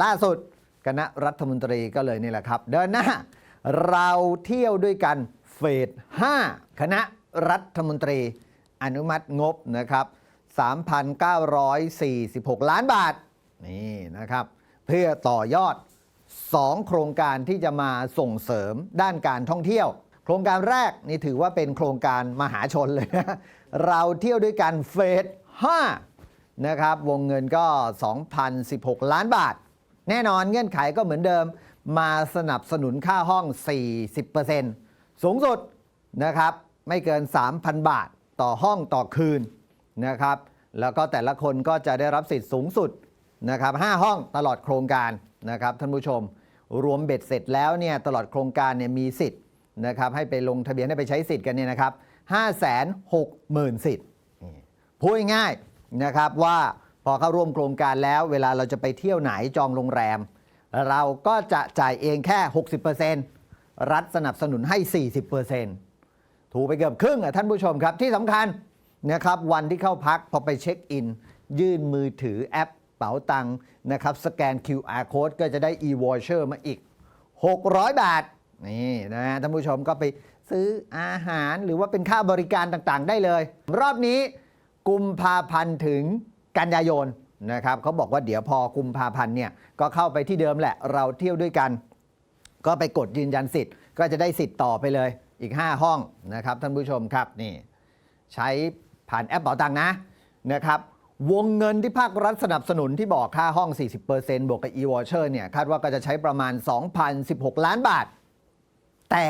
ล่าสุดคณะรัฐมนตรีก็เลยนี่แหละครับ เดินหน้า เราเที่ยวด้วยกันเฟส 5 คณะรัฐมนตรีอนุมัติงบนะครับ 3,946 ล้านบาท นี่นะครับ เพื่อต่อยอด 2 โครงการที่จะมาส่งเสริมด้านการท่องเที่ยว โครงการแรกนี่ถือว่าเป็นโครงการมหาชนเลยนะเราเที่ยวด้วยกันเฟส 5 นะครับ วงเงินก็ 2,016 ล้านบาท แน่นอนเงื่อนไขก็เหมือนเดิม มาสนับสนุนค่าห้อง 40%สูงสุดนะครับ ไม่เกิน 3,000 บาทต่อห้องต่อคืนนะครับ แล้วก็แต่ละคนก็จะได้รับสิทธิ์สูงสุดนะครับ5ห้องตลอดโครงการนะครับท่านผู้ชม รวมเบ็ดเสร็จแล้วเนี่ยตลอดโครงการเนี่ยมีสิทธิ์นะครับให้ไปลงทะเบียนให้ไปใช้สิทธิ์กันเนี่ยนะครับ5 6 0 0 0 0 สิทธิ์พูดง่ายนะครับว่า พอเข้าร่วมโครงการแล้ว เวลาเราจะไปเที่ยวไหนจองโรงแรม เราก็จะจ่ายเองแค่ 60%รัฐสนับสนุนให้ 40%ถูกไปเกือบครึ่งอะท่านผู้ชมครับที่สำคัญนะครับวันที่เข้าพักพอไปเช็คอิน ยื่นมือถือแอปเป๋าตังค์นะครับสแกน QR code ก็จะได้ e-voucher มาอีก 600 บาทนี่นะฮะท่านผู้ชมก็ไปซื้ออาหารหรือว่าเป็นค่าบริการต่างๆ ได้เลย รอบนี้กุมภาพันธ์ถึง กันยายนนะครับเขาบอกว่าเดี๋ยวพอกุมภาพันธ์เนี่ยก็เข้าไปที่เดิมแหละเราเที่ยวด้วยกัน ก็ไปกดยืนยันสิทธิ์ ก็จะได้สิทธิ์ต่อไปเลยอีก 5 ห้องนะครับท่านผู้ชมครับนี่ใช้ผ่านแอปเป๋าตังนะนะครับวงเงินที่ภาครัฐสนับสนุนที่บอกค่าห้อง 40%บวกกับ e-voucher เนี่ยคาดว่าก็จะใช้ประมาณ 2,016 ล้านบาท แต่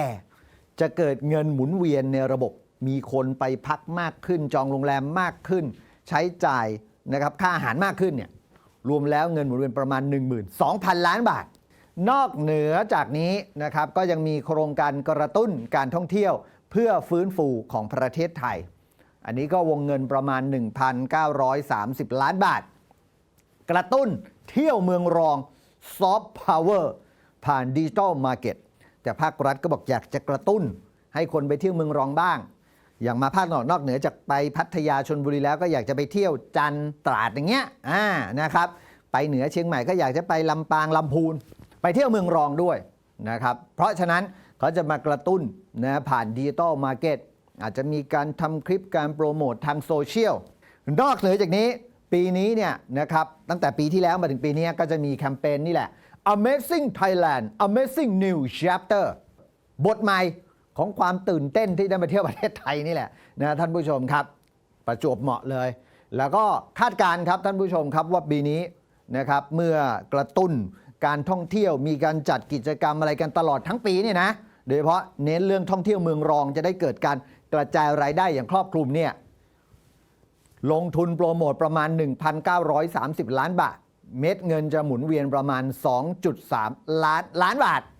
จะเกิดเงินหมุนเวียนในระบบมีคนไปพักมากขึ้น จองโรงแรมมากขึ้น ใช้จ่าย นะครับค่าอาหารมากขึ้นเนี่ยรวมแล้วเงินหมุนเวียนประมาณ 12,000 ล้านบาท นอกเหนือจากนี้นะครับก็ยังมีโครงการกระตุ้นการท่องเที่ยวเพื่อฟื้นฟูของประเทศไทย อันนี้ก็วงเงินประมาณ 1,930 ล้านบาท กระตุ้นเที่ยวเมืองรองซอฟต์พาวเวอร์ผ่านดิจิ t a ลมาร์เก็ตแต่ภาครัฐก็บอกอยากจะกระตุ้นให้คนไปเที่ยวเมืองรองบ้าง อย่างมาภาคตะวันออกนอกเหนือจากไปพัทยาชนบุรีแล้วก็อยากจะไปเที่ยวจันตราดอย่างเงี้ยอ่านะครับ ไปเหนือเชียงใหม่ก็อยากจะไปลำปางลำพูน ไปเที่ยวเมืองรองด้วยนะครับ เพราะฉะนั้นเขาจะมากระตุ้นนะผ่านดิจิ t a ลมาร์เก็ตอาจจะมีการทำคลิปการโปรโมททางโซเชียลนอกเหนือจากนี้ปีนี้เนี่ยนะครับตั้งแต่ปีที่แล้วมาถึงปีนี้ก็จะมีแคมเปญนี่แหละ Amazing Thailand Amazing New Chapter บทใหม่ ของความตื่นเต้นที่ได้มาเที่ยวประเทศไทยนี่แหละนะท่านผู้ชมครับ ประจวบเหมาะเลย แล้วก็คาดการณ์ครับท่านผู้ชมครับว่าปีนี้นะครับเมื่อกระตุ้นการท่องเที่ยวมีการจัดกิจกรรมอะไรกันตลอดทั้งปีเนี่ยนะโดยเฉพาะเน้นเรื่องท่องเที่ยวเมืองรองจะได้เกิดการกระจายรายได้อย่างครอบคลุมเนี่ยลงทุนโปรโมทประมาณ 1,930 ล้านบาท เม็ดเงินจะหมุนเวียนประมาณ 2.3 ล้านล้านบาท